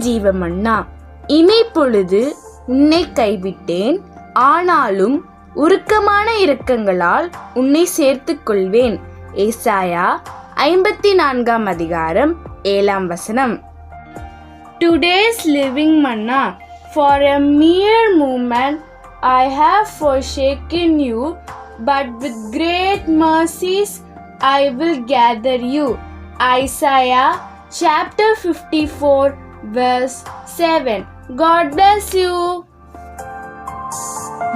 ஜீவ மன்னா இமைப்பொழுது உன்னை கைவிட்டேன் ஆனாலும் உருக்கமான இரக்கங்களால் உன்னை சேர்த்து கொள்வேன் ஏசாயா ஐம்பத்தி நான்காம் அதிகாரம் ஏழாம் வசனம் today's living manna for a mere moment I have forsaken you but with great mercies I will gather you Isaiah chapter fifty four verse 7. God bless you.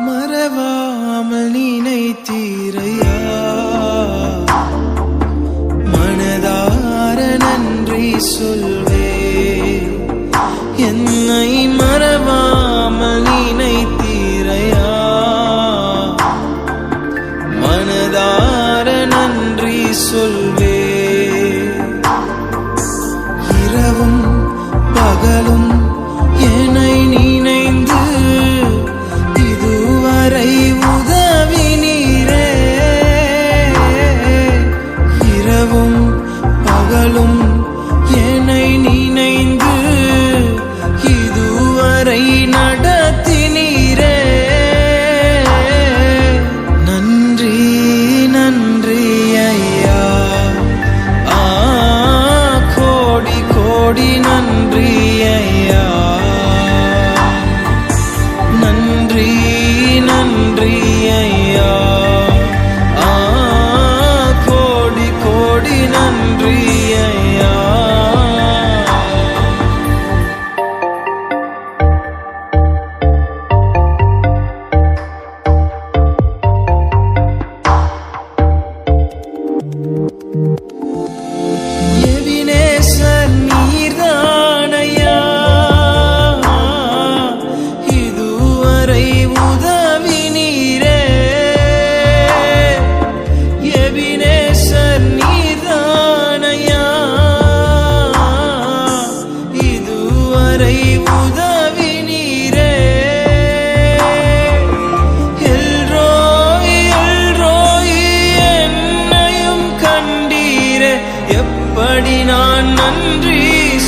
மறவாமல் நினைத்தீரையா மனதார நன்றி சொல்வே என்னை மறவாமல் நினைத்தீரையா மனதார நன்றி சொல்வே இரவும் பகலும் என்னை நினைந்து இதுவரை நடத்தினீரே. நன்றி நன்றி ஐயா. ஆ கோடி கோடி நன்றி ஐயா. நன்றி நன்றி ஐயா.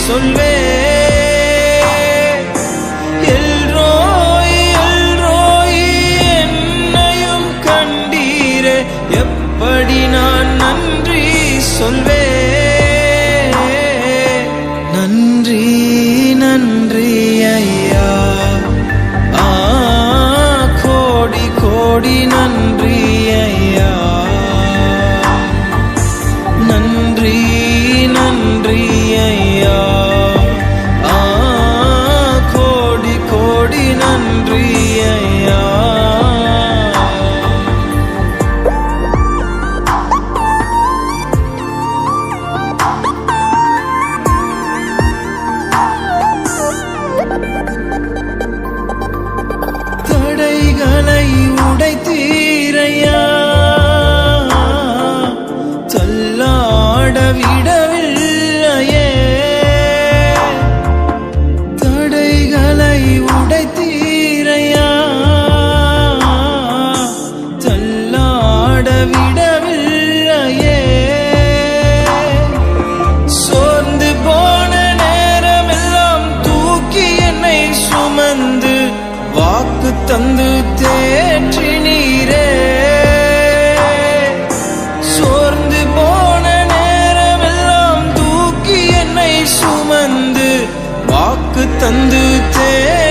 solo விடவில்லையே. தடைகளை உடைத்தீரையா. தள்ளாட விடவில்லையே. சோர்ந்து போன நேரமெல்லாம் தூக்கி என்னை சுமந்து வாக்கு தந்து தேற்றினி தந்து தேற்றி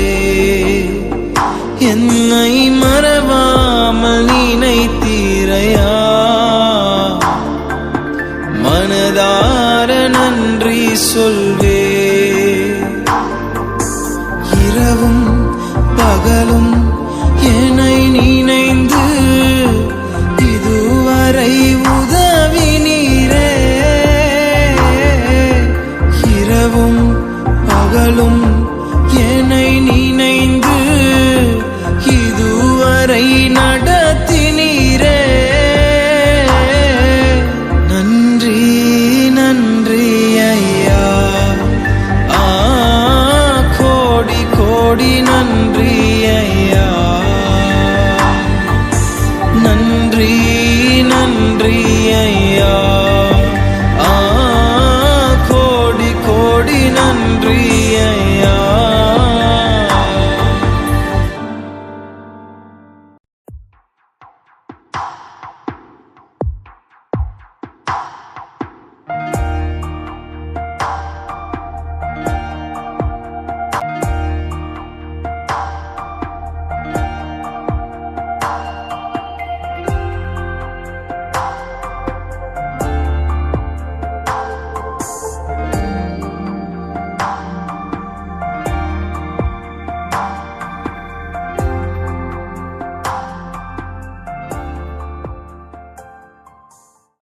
சொல்வே என்னை மறவாமல் நினைத்தீரையா? மனதார நன்றி சொல்